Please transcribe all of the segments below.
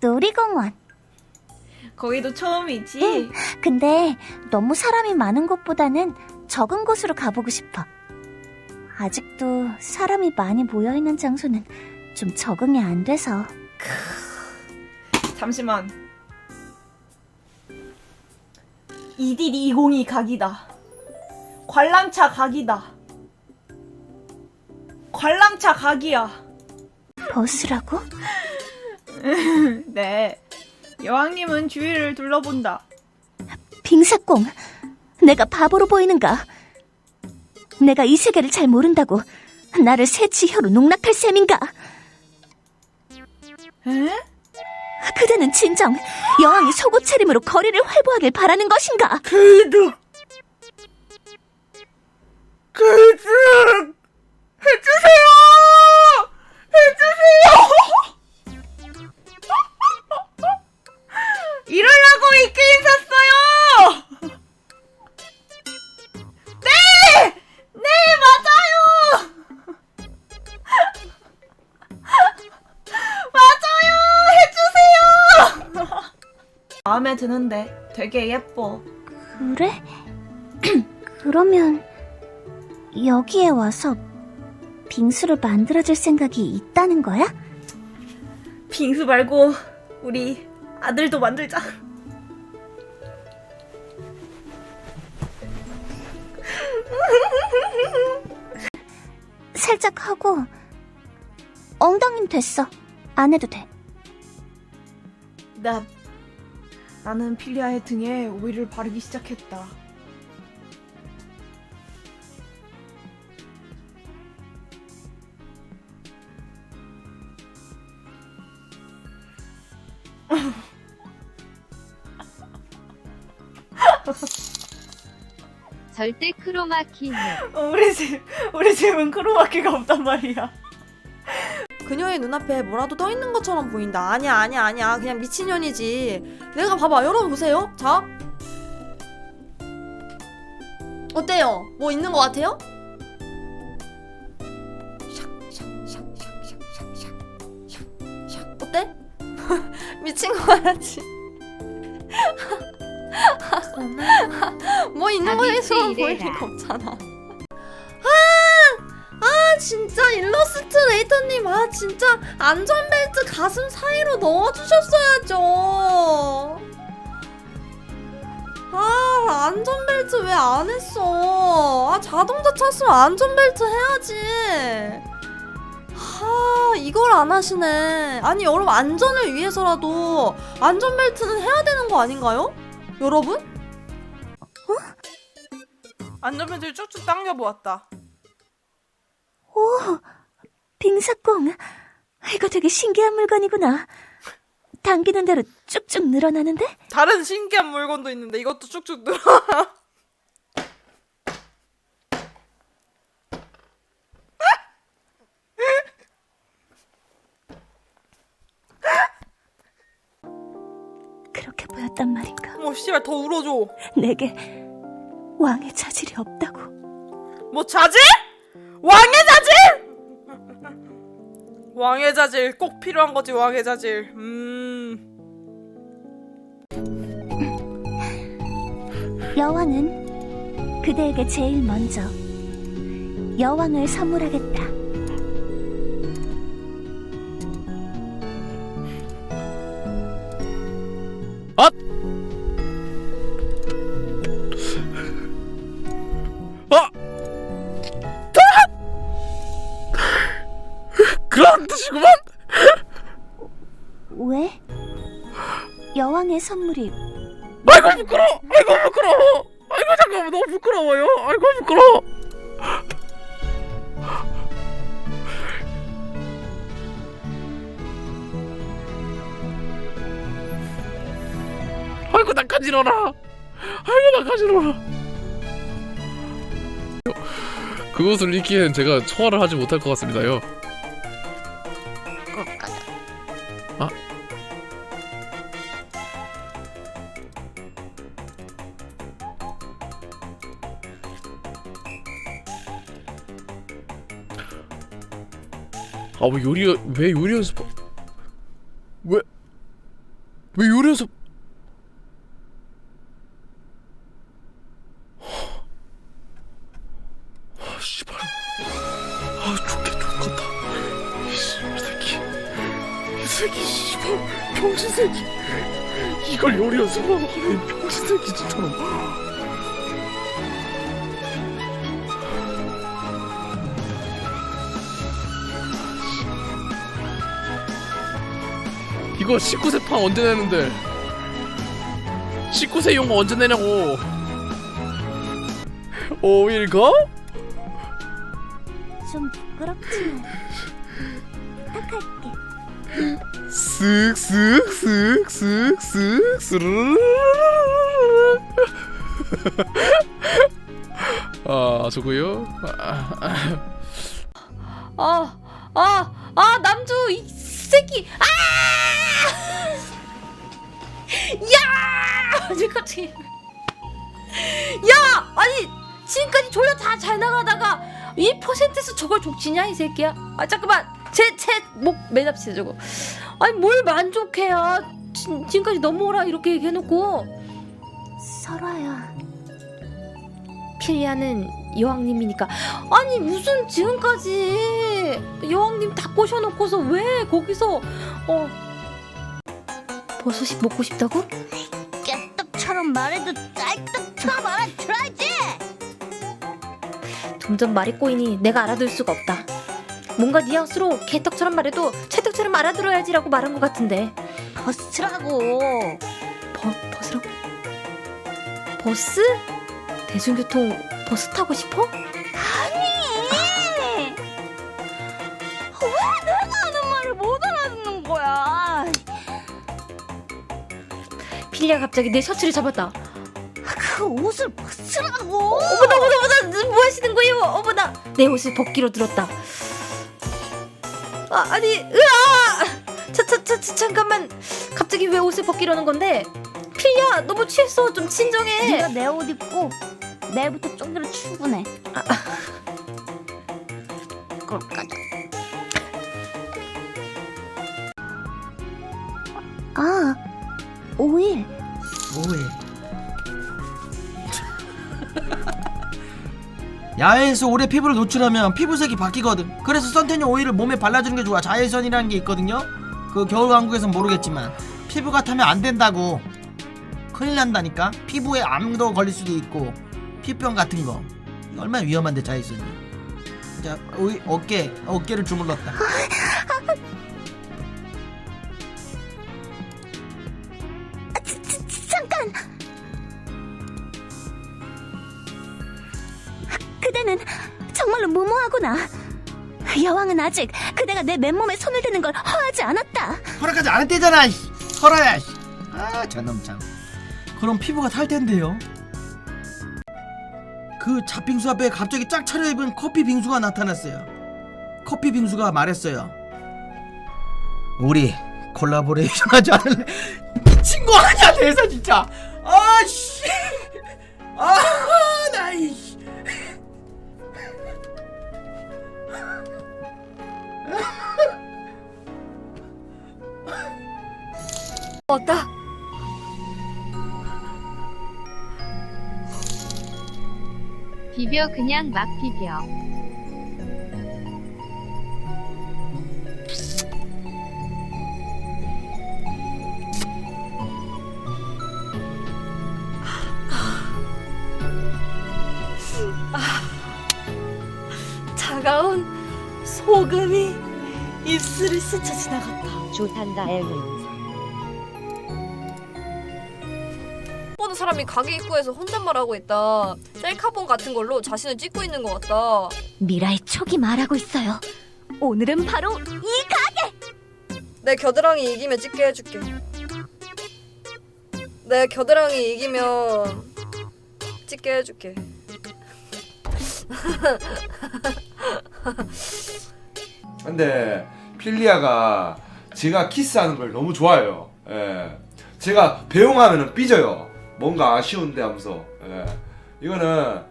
놀이공원. 거기도 처음이지? 응. 근데 너무 사람이 많은 곳보다는 적은 곳으로 가보고 싶어. 아직도 사람이 많이 모여있는 장소는 좀 적응이 안 돼서. 잠시만. 2D202 각이다. 관람차 각이다. 관람차 각이야. 버스라고? 네. 여왕님은 주위를 둘러본다. 빙사꽁, 내가 바보로 보이는가? 내가 이 세계를 잘 모른다고 나를 새치혀로 농락할 셈인가? 에? 그대는 진정 여왕의 속옷 차림으로 거리를 활보하길 바라는 것인가? 그득! 그득! 마음에 드는데 되게 예뻐. 그래? 그러면 여기에 와서 빙수를 만들어줄 생각이 있다는 거야? 빙수 말고 우리 아들도 만들자. 살짝 하고 엉덩이는 됐어. 안 해도 돼. 나 나는 필리아의 등에 오일을 바르기 시작했다. 절대 크로마키는 어, 우리 집 우리 집은 크로마키가 없단 말이야. 그녀의 눈앞에 뭐라도 떠 있는 것처럼 보인다. 아니야, 아니야, 아니야. 그냥 미친년이지. 내가 봐봐. 여러분 보세요. 자. 어때요? 뭐 있는 것 같아요? 샥, 어때? 미친 거 같지? 뭐 있는 것처럼 이래라. 보이는 거 없잖아. 진짜 일러스트레이터님 아 진짜 안전벨트 가슴 사이로 넣어주셨어야죠. 아 안전벨트 왜 안 했어? 아 자동차 찼으면 안전벨트 해야지. 아 이걸 안 하시네. 아니 여러분 안전을 위해서라도 안전벨트는 해야 되는 거 아닌가요? 여러분? 안전벨트를 쭉쭉 당겨보았다. 오, 빙사꽁. 이거 되게 신기한 물건이구나. 당기는 대로 쭉쭉 늘어나는데? 다른 신기한 물건도 있는데 이것도 쭉쭉 늘어. 그렇게 보였단 말인가. 뭐 씨발 더 울어줘. 내게 왕의 자질이 없다고. 뭐 자질? 왕의 자질? 왕의 자질 꼭 필요한 거지 왕의 자질. 음. 여왕은 그대에게 제일 먼저 여왕을 선물하겠다. 여왕의 선물이 아이고 부끄러. 아이고 부끄러워. 아이고 잠깐만 너무 부끄러워요. 아이고 부끄러워. 아이고 나 가지러라. 아이고 나 가지러라. 그것을 읽기엔 제가 청화를 하지 못할 것 같습니다요. 아. 아, 왜 요리, 왜 요리 연습, 왜, 왜 요리해서 아 씨발. 아 새끼. 이걸 요리 연습하고 하네 병신 새끼 진짜로 이거 19세 판 언제 내는데 19세 용거 언제 내냐고 오일가? 좀 부끄럽지만 부탁할게. 쓱쓱쓱쓱쓱 스르르르르르르 아 저거요? 아, 아, 아, 아, 남주, 이 새끼, 아! 갑자기. 야! 아니, 지금까지 조여 다 잘 나가다가, 이 퍼센트에서 저걸 족치냐, 이 새끼야? 아, 잠깐만. 제, 제, 목, 매잡시다, 저거. 아니, 뭘 만족해야. 지, 지금까지 넘어오라, 이렇게 얘기해놓고. 설아야. 필리아는 여왕님이니까 아니 무슨 지금까지 여왕님 다 꼬셔놓고서 왜 거기서 어 버섯이 먹고 싶다고? 말해도 짤떡처럼 알아들어야지. 점점 말이 꼬이니 내가 알아둘 수가 없다 뭔가 뉘앙스로 개떡처럼 말해도 채떡처럼 알아들어야지라고 말한 것 같은데 버스라고. 버, 버스라고? 버스? 대중교통 버스 타고 싶어? 왜 필리아 갑자기 내 셔츠를 잡았다. 그 옷을 벗으라고. 어머나 어머나 어머나 뭐 하시는 거예요? 어머나. 내 옷을 벗기로 들었다. 아 아니 으아! 차차차 잠깐만. 갑자기 왜 옷을 벗기려는 건데? 필리아 너무 취했어. 좀 진정해. 네가 내 옷 입고 내일부터 쫑기로 출근해. 그럼 가자. 아, 오일. 뭐해? 야외에서 오래 피부를 노출하면 피부색이 바뀌거든. 그래서 선탠유 오일을 몸에 발라주는 게 좋아. 자외선이라는 게 있거든요. 그 겨울 왕국에선 모르겠지만 피부가 타면 안 된다고. 큰일 난다니까. 피부에 암도 걸릴 수도 있고 피부병 같은 거. 얼마나 위험한데 자외선이. 자, 오일 어깨 어깨를 주물렀다. 정말로 무모하구나. 여왕은 아직 그대가 내 맨몸에 손을 대는 걸 허하지 않았다. 허락하지 않았대잖아. 이. 이. 아, 저놈 참. 그럼 피부가 탈 텐데요. 그 잡빙수 앞에 갑자기 짝 차려입은 커피 빙수가 나타났어요. 커피 빙수가 말했어요. 우리 콜라보레이션 하지 않을래? 미친 거 아니야 대사 진짜. 아씨. 비벼 그냥 막 비벼. 차가운 소금이 입술을 스쳐 지나갔다 좋단다 엘리 사람이 가게 입구에서 혼잣말하고 있다. 셀카본 같은 걸로 자신을 찍고 있는 것 같다. 미라의 촉이 말하고 있어요. 오늘은 바로 이내 겨드랑이 이기면 찍게 해줄게. 내 겨드랑이 이기면 찍게 해줄게. 근데 필리아가 제가 키스하는 걸 너무 좋아해요. 예. 제가 배웅하면은 삐져요. 뭔가 아쉬운데 하면서 예. 이거는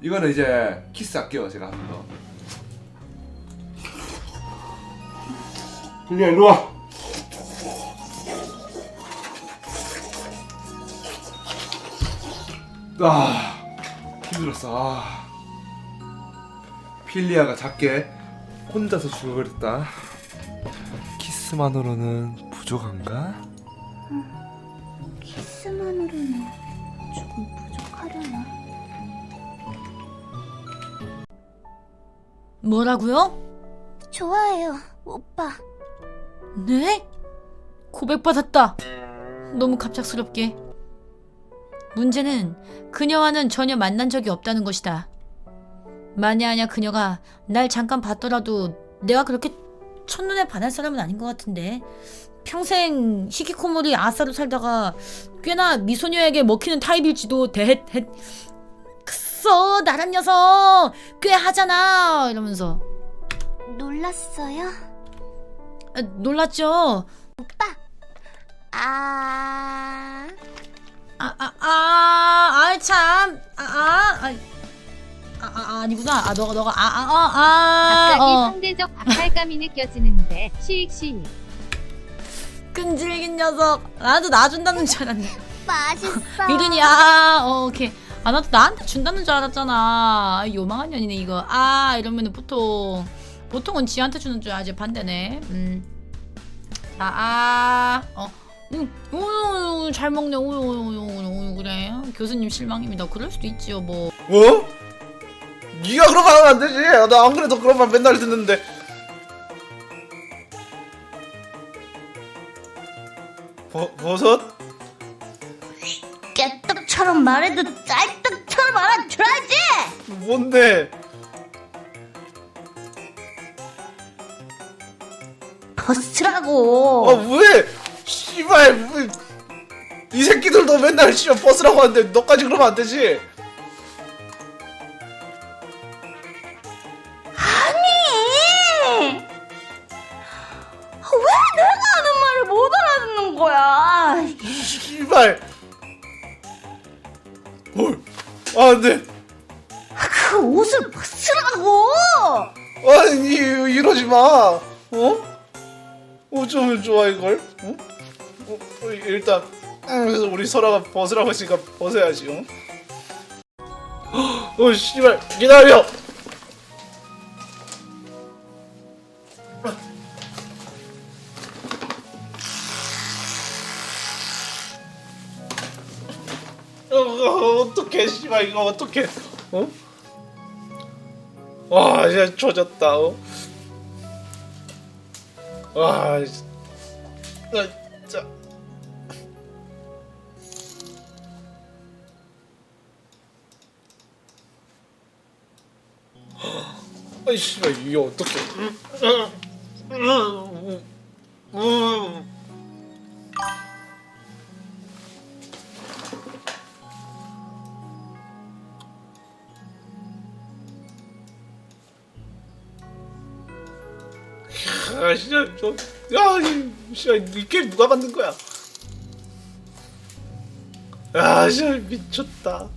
이거는 이제 키스 할게요 제가 한 번. 그냥 일로 와. 아 힘들었어. 아. 필리아가 작게 혼자서 죽어버렸다. 키스만으로는 부족한가? 음. 키스만으로는 조금 부족하려나? 뭐라고요? 좋아해요, 오빠. 네? 고백받았다. 너무 갑작스럽게. 문제는 그녀와는 전혀 만난 적이 없다는 것이다. 마냐하냐 그녀가 날 잠깐 봤더라도 내가 그렇게 첫눈에 반할 사람은 아닌 것 같은데. 평생 히키코모리 아싸로 살다가 꽤나 미소녀에게 먹히는 타입일지도 대헷 헷. 그써 나란 녀석 꽤 하잖아 이러면서 놀랐어요? 아, 놀랐죠. 아, 아, 아, 아, 아이, 참. 아, 아, 아, 아, 아, 아니구나. 아, 너가, 너가, 아, 아, 아, 아, 갑자기 어. 상대적 박탈감이 느껴지는데 시익 시익 끈질긴 녀석. 나도 놔준다는 줄 알았네. 맛있어. 유린이, 아, 어, 오케이. 아, 나도 나한테 준다는 줄 알았잖아. 아, 요망한 년이네, 이거. 아, 이러면은 보통, 보통은 지한테 주는 줄 알지. 반대네. 음. 자, 아, 어. 음, 오, 잘 먹네. 오, 오, 오, 오, 그래. 교수님 실망입니다. 그럴 수도 있지요, 뭐. 어? 네가 그런 말 하면 안 되지. 나 안 그래도 그런 말 맨날 듣는데. 버, 버섯? 깨떡처럼 말해도 짤떡처럼 알아들어야지! 뭔데? 버스라고! 아 왜? 씨발 왜? 이 새끼들도 맨날 씨발 버스라고 하는데 너까지 그러면 안 되지. 아니 이러지 마. 어? 어쩌면 좋아 이걸? 어? 어, 어, 일단 음, 우리 설아가 벗으라고 했으니까 벗어야지. 어? 어 씨발 기다려. 어, 어, 어떡해 씨발 이거 어떡해 어? 와 진짜 조졌다 어? 와 진짜. 진짜. 아이 씨발 이게 어떡해 아 진짜 저야 진짜 이게 누가 만든 거야? 아 진짜 미쳤다